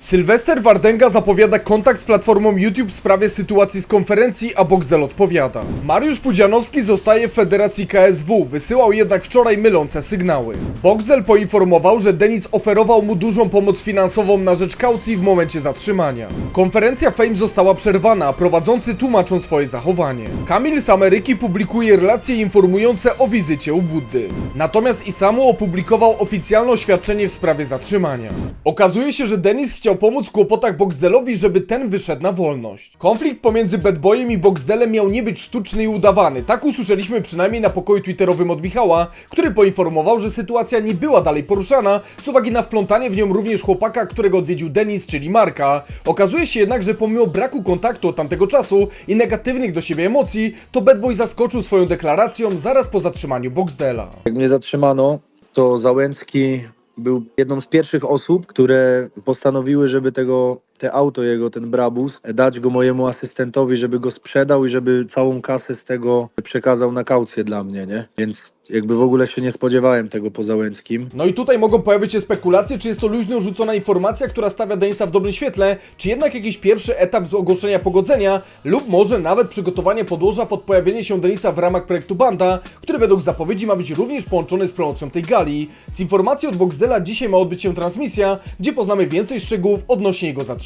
Sylwester Wardenga zapowiada kontakt z platformą YouTube w sprawie sytuacji z konferencji, a Boxdel odpowiada. Mariusz Pudzianowski zostaje w Federacji KSW, wysyłał jednak wczoraj mylące sygnały. Boxdel poinformował, że Denis oferował mu dużą pomoc finansową na rzecz kaucji w momencie zatrzymania. Konferencja Fame została przerwana, a prowadzący tłumaczą swoje zachowanie. Kamil z Ameryki publikuje relacje informujące o wizycie u Buddy. Natomiast Isamu opublikował oficjalne oświadczenie w sprawie zatrzymania. Okazuje się, że Denis chciał pomóc w kłopotach Boxdelowi, żeby ten wyszedł na wolność. Konflikt pomiędzy Bad Boyem i Boxdelem miał nie być sztuczny i udawany. Tak usłyszeliśmy przynajmniej na pokoju twitterowym od Michała, który poinformował, że sytuacja nie była dalej poruszana z uwagi na wplątanie w nią również chłopaka, którego odwiedził Denis, czyli Marka. Okazuje się jednak, że pomimo braku kontaktu od tamtego czasu i negatywnych do siebie emocji, to Bad Boy zaskoczył swoją deklaracją zaraz po zatrzymaniu Boxdela. Jak mnie zatrzymano, to Załęcki był jedną z pierwszych osób, które postanowiły, żeby tego, te auto jego, ten Brabus, dać go mojemu asystentowi, żeby go sprzedał i żeby całą kasę z tego przekazał na kaucję dla mnie, nie? Więc jakby w ogóle się nie spodziewałem tego po Załęckim. No i tutaj mogą pojawić się spekulacje, czy jest to luźno rzucona informacja, która stawia Denisa w dobrym świetle, czy jednak jakiś pierwszy etap z ogłoszenia pogodzenia, lub może nawet przygotowanie podłoża pod pojawienie się Denisa w ramach projektu Banda, który według zapowiedzi ma być również połączony z promocją tej gali. Z informacji od Boxdela dzisiaj ma odbyć się transmisja, gdzie poznamy więcej szczegółów odnośnie jego zatrzymania.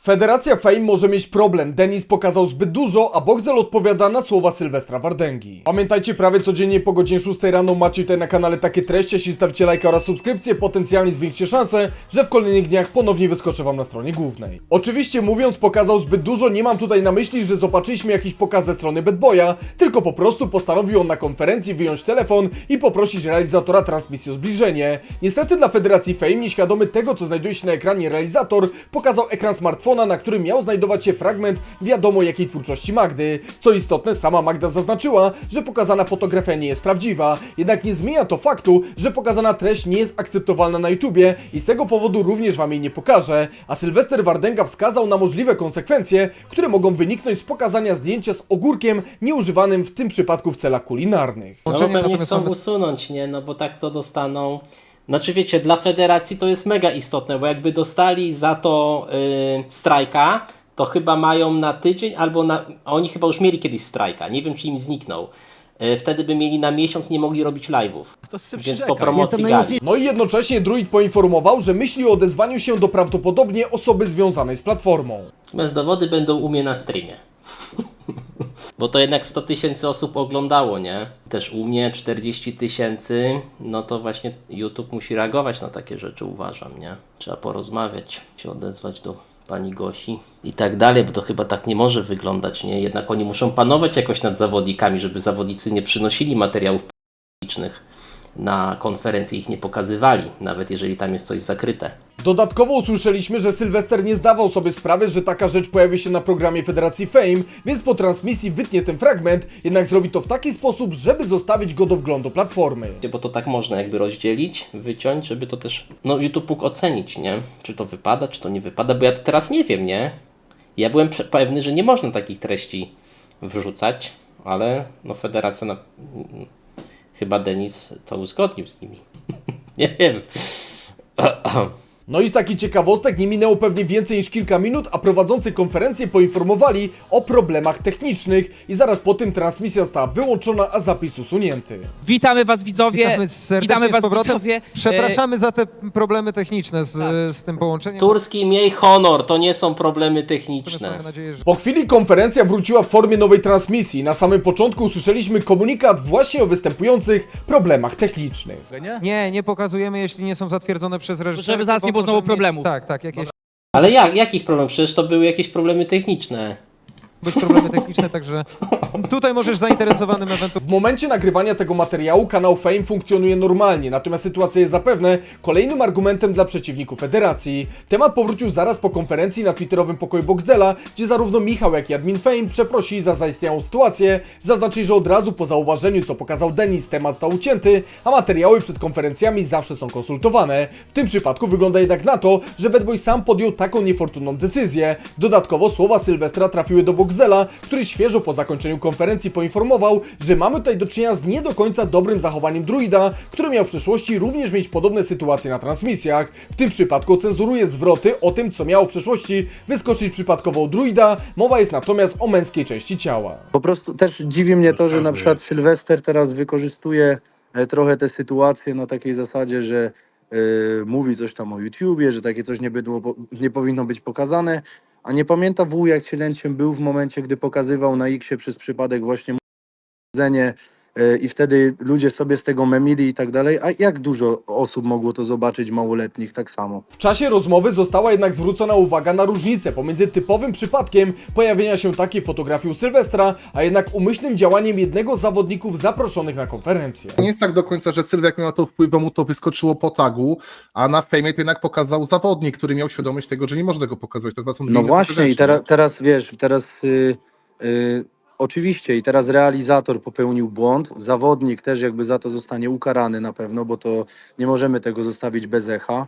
Federacja Fame może mieć problem, Denis pokazał zbyt dużo, a Boxdel odpowiada na słowa Sylwestra Wardęgi. Pamiętajcie, prawie codziennie po godzinie 6 rano macie tutaj na kanale takie treści, jeśli stawicie lajka oraz subskrypcję, potencjalnie zwiększcie szanse, że w kolejnych dniach ponownie wyskoczę wam na stronie głównej. Oczywiście mówiąc pokazał zbyt dużo, nie mam tutaj na myśli, że zobaczyliśmy jakiś pokaz ze strony Bad Boya, tylko po prostu postanowił on na konferencji wyjąć telefon i poprosić realizatora transmisji o zbliżenie. Niestety dla Federacji Fame, nieświadomy tego co znajduje się na ekranie realizator, pokazał ekran smartfona, na którym miał znajdować się fragment wiadomo jakiej twórczości Magdy. Co istotne, sama Magda zaznaczyła, że pokazana fotografia nie jest prawdziwa, jednak nie zmienia to faktu, że pokazana treść nie jest akceptowalna na YouTubie i z tego powodu również wam jej nie pokażę, a Sylwester Wardenga wskazał na możliwe konsekwencje, które mogą wyniknąć z pokazania zdjęcia z ogórkiem nieużywanym w tym przypadku w celach kulinarnych. No bo pewnie chcą mamy- usunąć, nie? No bo tak to dostaną. Znaczy wiecie, dla federacji to jest mega istotne, bo jakby dostali za to yy, strajka, to chyba mają na tydzień albo na... Oni chyba już mieli kiedyś strajka, nie wiem czy im zniknął. Yy, wtedy by mieli na miesiąc, nie mogli robić live'ów. Więc po promocji gali. No i jednocześnie Druid poinformował, że myśli o odezwaniu się do prawdopodobnie osoby związanej z platformą. Bez dowody będą u mnie na streamie. Bo to jednak 100 tysięcy osób oglądało, nie? Też u mnie 40 tysięcy, no to właśnie YouTube musi reagować na takie rzeczy, uważam, nie? Trzeba porozmawiać, się odezwać do pani Gosi i tak dalej, bo to chyba tak nie może wyglądać, nie? Jednak oni muszą panować jakoś nad zawodnikami, żeby zawodnicy nie przynosili materiałów publicznych na konferencji ich nie pokazywali, nawet jeżeli tam jest coś zakryte. Dodatkowo usłyszeliśmy, że Sylwester nie zdawał sobie sprawy, że taka rzecz pojawi się na programie Federacji Fame, więc po transmisji wytnie ten fragment, jednak zrobi to w taki sposób, żeby zostawić go do wglądu platformy. bo to tak można jakby rozdzielić, wyciąć, żeby to też, no YouTube mógł ocenić, nie? Czy to wypada, czy to nie wypada, bo ja to teraz nie wiem, nie? Ja byłem pewny, że nie można takich treści wrzucać, ale no federacja na... chyba Denis to uzgodnił z nimi. nie wiem. No i z takich ciekawostek nie minęło pewnie więcej niż kilka minut, a prowadzący konferencję poinformowali o problemach technicznych i zaraz po tym transmisja została wyłączona, a zapis usunięty. Witamy Was widzowie. Witamy serdecznie Witamy z was, powrotem. widzowie. Przepraszamy za te problemy techniczne z, z tym połączeniem. Turski, miej honor, to nie są problemy Natomiast techniczne. mamy nadzieję, że Po chwili konferencja wróciła w formie nowej transmisji. Na samym początku usłyszeliśmy komunikat właśnie o występujących problemach technicznych. nie, nie pokazujemy, jeśli nie są zatwierdzone przez reżysera. Żeby zaraz nie było znowu problemów. Tak, tak, jakieś Ale jak, jakich problemów? Przecież to były jakieś problemy techniczne. Być problemy techniczne, także tutaj możesz zainteresowanym ewentualnie W momencie nagrywania tego materiału kanał Fame funkcjonuje normalnie, natomiast sytuacja jest zapewne kolejnym argumentem dla przeciwników federacji. Temat powrócił zaraz po konferencji na twitterowym pokoju Boxdela, gdzie zarówno Michał, jak i admin Fame przeprosili za zaistniałą sytuację, zaznaczyli, że od razu po zauważeniu, co pokazał Denis, temat został ucięty, a materiały przed konferencjami zawsze są konsultowane. W tym przypadku wygląda jednak na to, że Bad Boy sam podjął taką niefortunną decyzję. Dodatkowo słowa Sylwestra trafiły do Boxdela, Boxdela, który świeżo po zakończeniu konferencji poinformował, że mamy tutaj do czynienia z nie do końca dobrym zachowaniem druida, który miał w przeszłości również mieć podobne sytuacje na transmisjach. W tym przypadku cenzuruje zwroty o tym, co miało w przeszłości wyskoczyć przypadkowo u druida, mowa jest natomiast o męskiej części ciała. Po prostu też dziwi mnie to, że na przykład Sylwester teraz wykorzystuje e, trochę te sytuacje na takiej zasadzie, że e, mówi coś tam o YouTubie, że takie coś nie, bydło, nie powinno być pokazane, a nie pamięta wół, jak cielęciem był w momencie, gdy pokazywał na X przez przypadek właśnie jedzenie i wtedy ludzie sobie z tego memili i tak dalej, a jak dużo osób mogło to zobaczyć, małoletnich tak samo? W czasie rozmowy została jednak zwrócona uwaga na różnicę pomiędzy typowym przypadkiem pojawienia się takiej fotografii u Sylwestra, a jednak umyślnym działaniem jednego z zawodników zaproszonych na konferencję. Nie jest tak do końca, że Sylwek miał na to wpływ, bo mu to wyskoczyło po tagu, a na fejmie to jednak pokazał zawodnik, który miał świadomość tego, że nie można go pokazywać. To chyba są No właśnie, i teraz, teraz wiesz, teraz y, y, oczywiście, i teraz realizator popełnił błąd, zawodnik też jakby za to zostanie ukarany na pewno, bo to nie możemy tego zostawić bez echa.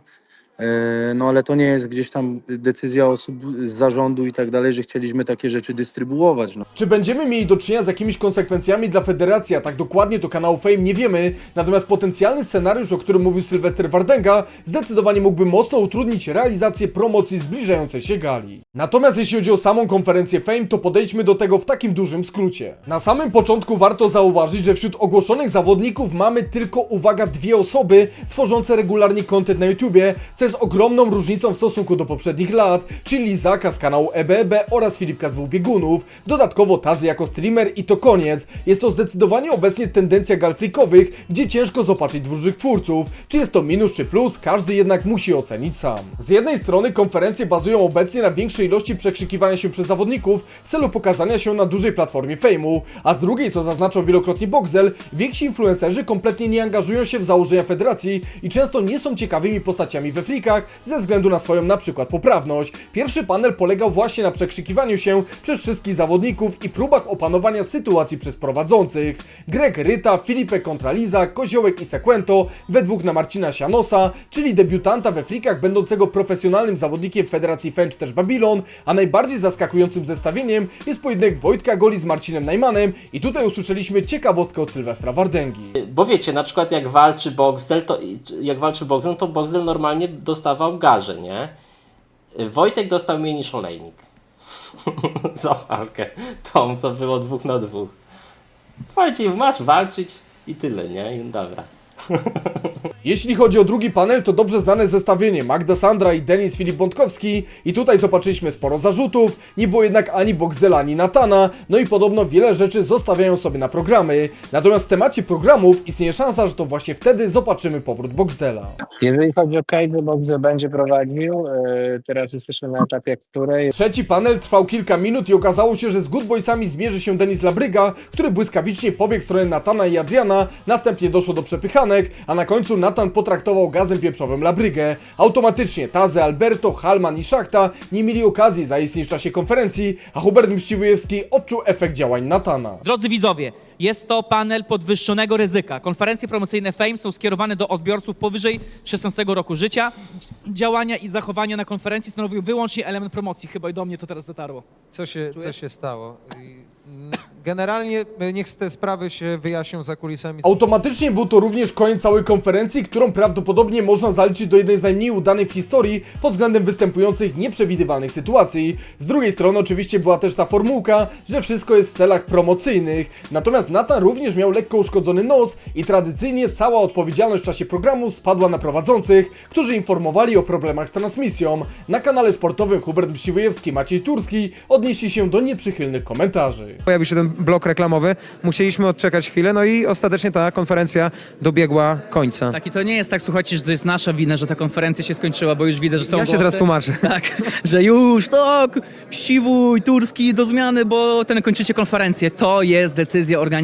E, No ale to nie jest gdzieś tam decyzja osób z zarządu i tak dalej, że chcieliśmy takie rzeczy dystrybuować. No. Czy będziemy mieli do czynienia z jakimiś konsekwencjami dla federacji, a tak dokładnie to kanału Fame nie wiemy, natomiast potencjalny scenariusz, o którym mówił Sylwester Wardenga, zdecydowanie mógłby mocno utrudnić realizację promocji zbliżającej się gali. Natomiast jeśli chodzi o samą konferencję Fame, to podejdźmy do tego w takim dużym skrócie. Na samym początku warto zauważyć, że wśród ogłoszonych zawodników mamy tylko, uwaga, dwie osoby tworzące regularnie content na YouTubie, co jest ogromną różnicą w stosunku do poprzednich lat, czyli Lizaka z kanału EBEB oraz Filipka z dwóch biegunów, dodatkowo Tazy jako streamer i to koniec. Jest to zdecydowanie obecnie tendencja galflikowych, gdzie ciężko zobaczyć dwóch twórców. Czy jest to minus czy plus, każdy jednak musi ocenić sam. Z jednej strony konferencje bazują obecnie na większej ilości przekrzykiwania się przez zawodników w celu pokazania się na dużej platformie fejmu, a z drugiej, co zaznaczał wielokrotnie Boxel, więksi influencerzy kompletnie nie angażują się w założenia federacji i często nie są ciekawymi postaciami we frikach ze względu na swoją na przykład poprawność. Pierwszy panel polegał właśnie na przekrzykiwaniu się przez wszystkich zawodników i próbach opanowania sytuacji przez prowadzących. Greg Ryta, Filipe kontra Liza, Koziołek i Sequento, we dwóch na Marcina Sianosa, czyli debiutanta we frikach będącego profesjonalnym zawodnikiem Federacji Fen czy też Babylon, a najbardziej zaskakującym zestawieniem jest pojedynek Wojtka Goli z Marcinem Najmanem i tutaj usłyszeliśmy ciekawostkę od Sylwestra Wardęgi. Bo wiecie, na przykład jak walczy Boxdel, to jak walczy Boxdel, to Boxdel normalnie dostawał garze, nie? Wojtek dostał mniej niż olejnik. Za walkę. Tą, co było dwóch na dwóch. Słuchajcie, masz walczyć i tyle, nie? I dobra. Jeśli chodzi o drugi panel, to dobrze znane zestawienie Magda Sandra i Denis Filip Bątkowski i tutaj zobaczyliśmy sporo zarzutów, nie było jednak ani Boxdela, ani Natana, no i podobno wiele rzeczy zostawiają sobie na programy. Natomiast w temacie programów istnieje szansa, że to właśnie wtedy zobaczymy powrót Boxdela. Jeżeli chodzi o Kate, Boxer będzie prowadził. e, Teraz jesteśmy na etapie, której Trzeci panel trwał kilka minut i okazało się, że z Good Boysami zmierzy się Denis Labryga, który błyskawicznie pobiegł w stronę Natana i Adriana, następnie doszło do a na końcu Natan potraktował gazem pieprzowym Labrygę. Automatycznie Taze, Alberto, Halman i Szachta nie mieli okazji zaistnieć w czasie konferencji, a Hubert Mściwojewski odczuł efekt działań Natana. Drodzy widzowie, jest to panel podwyższonego ryzyka. Konferencje promocyjne Fame są skierowane do odbiorców powyżej 16 roku życia. Działania i zachowania na konferencji stanowią wyłącznie element promocji. Chyba i do mnie to teraz dotarło. Co się, co się stało? Mm, Generalnie e, niech te sprawy się wyjaśnią za kulisami. Automatycznie był to również koniec całej konferencji, którą prawdopodobnie można zaliczyć do jednej z najmniej udanych w historii pod względem występujących nieprzewidywalnych sytuacji. Z drugiej strony oczywiście była też ta formułka, że wszystko jest w celach promocyjnych. Natomiast Nathan również miał lekko uszkodzony nos i tradycyjnie cała odpowiedzialność w czasie programu spadła na prowadzących, którzy informowali o problemach z transmisją. Na kanale sportowym Hubert Mściwojewski, Maciej Turski odnieśli się do nieprzychylnych komentarzy. Pojawił się ten blok reklamowy, musieliśmy odczekać chwilę, no i ostatecznie ta konferencja dobiegła końca. Tak, i to nie jest tak, słuchajcie, że to jest nasza wina, że ta konferencja się skończyła, bo już widzę, że są Ja się głosy. teraz tłumaczę. Tak, że już, tak, Ściwój, Turski do zmiany, bo ten kończycie konferencję. To jest decyzja organizacji.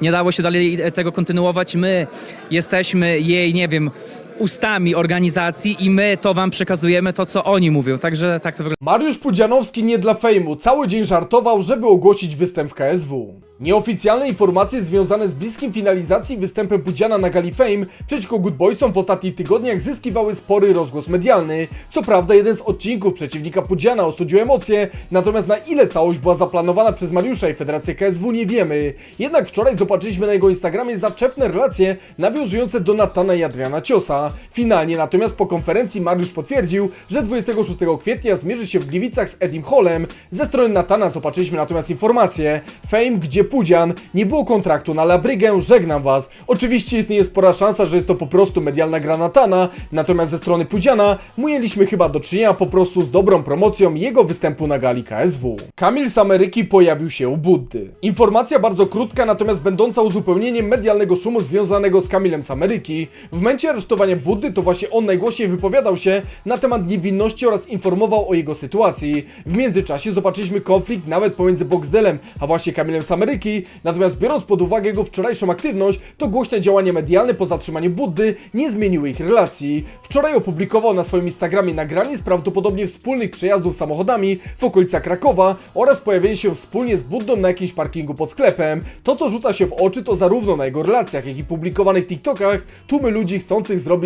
Nie dało się dalej tego kontynuować. My jesteśmy jej, nie wiem, ustami organizacji i my to wam przekazujemy to, co oni mówią. Także tak to wygląda. Mariusz Pudzianowski nie dla fejmu, cały dzień żartował, żeby ogłosić występ w KSW. Nieoficjalne informacje związane z bliskim finalizacji występem Pudziana na Gali Fame przeciwko Good Boysom w ostatnich tygodniach zyskiwały spory rozgłos medialny. Co prawda jeden z odcinków przeciwnika Pudziana ostudził emocje, natomiast na ile całość była zaplanowana przez Mariusza i Federację KSW nie wiemy. Jednak wczoraj zobaczyliśmy na jego Instagramie zaczepne relacje nawiązujące do Natana i Adriana Ciosa. Finalnie natomiast po konferencji Mariusz potwierdził, że 26 kwietnia zmierzy się w Gliwicach z Edim Holem. Ze strony Natana zobaczyliśmy natomiast informację. Fame, gdzie Pudzian, nie było kontraktu na Labrygę, żegnam was. Oczywiście istnieje spora szansa, że jest to po prostu medialna gra Natana, natomiast ze strony Pudziana mieliśmy chyba do czynienia po prostu z dobrą promocją jego występu na gali KSW. Kamil z Ameryki pojawił się u Buddy. Informacja bardzo krótka, natomiast będąca uzupełnieniem medialnego szumu związanego z Kamilem z Ameryki. W momencie aresztowania Buddy to właśnie on najgłośniej wypowiadał się na temat niewinności oraz informował o jego sytuacji. W międzyczasie zobaczyliśmy konflikt nawet pomiędzy Boxdelem a właśnie Kamilem z Ameryki, natomiast biorąc pod uwagę jego wczorajszą aktywność, to głośne działania medialne po zatrzymaniu Buddy nie zmieniły ich relacji. Wczoraj opublikował na swoim Instagramie nagranie z prawdopodobnie wspólnych przejazdów samochodami w okolicach Krakowa oraz pojawienie się wspólnie z Buddą na jakimś parkingu pod sklepem. To co rzuca się w oczy to zarówno na jego relacjach, jak i publikowanych TikTokach tłumy ludzi chcących zrobić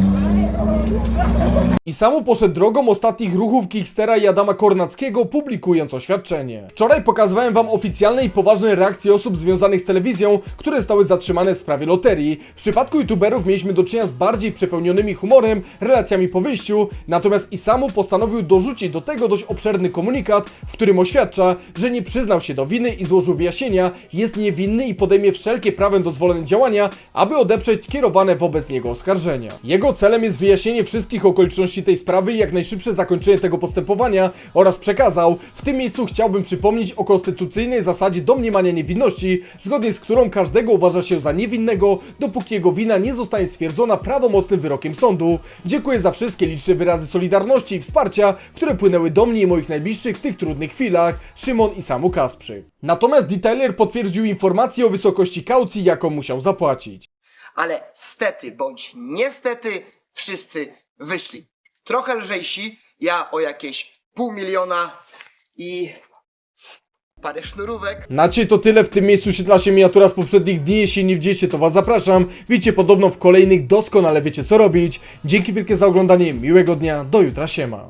I samo poszedł drogą ostatnich ruchów Kickstera i Adama Kornackiego, publikując oświadczenie. Wczoraj pokazywałem wam oficjalne i poważne reakcje osób związanych z telewizją, które zostały zatrzymane w sprawie loterii. W przypadku youtuberów mieliśmy do czynienia z bardziej przepełnionymi humorem, relacjami po wyjściu, natomiast Isamu postanowił dorzucić do tego dość obszerny komunikat, w którym oświadcza, że nie przyznał się do winy i złożył wyjaśnienia, jest niewinny i podejmie wszelkie prawem dozwolone działania, aby odeprzeć kierowane wobec niego oskarżenia. Jego celem jest wyjaśnienie wszystkich okoliczności tej sprawy i jak najszybsze zakończenie tego postępowania oraz przekazał, w tym miejscu chciałbym przypomnieć o konstytucyjnej zasadzie domniemania niewinności, zgodnie z którą każdego uważa się za niewinnego, dopóki jego wina nie zostanie stwierdzona prawomocnym wyrokiem sądu. Dziękuję za wszystkie liczne wyrazy solidarności i wsparcia, które płynęły do mnie i moich najbliższych w tych trudnych chwilach. Szymon i Samu Kasprzyk. Natomiast detailer potwierdził informację o wysokości kaucji, jaką musiał zapłacić. ale stety bądź niestety wszyscy wyszli. Trochę lżejsi, ja o jakieś pół miliona i parę sznurówek. Na dzisiaj to tyle, w tym miejscu świetla się miniatura z poprzednich dni, jeśli nie widzieliście to was zapraszam. Widzicie podobno w kolejnych doskonale wiecie co robić. Dzięki wielkie za oglądanie, miłego dnia, do jutra siema.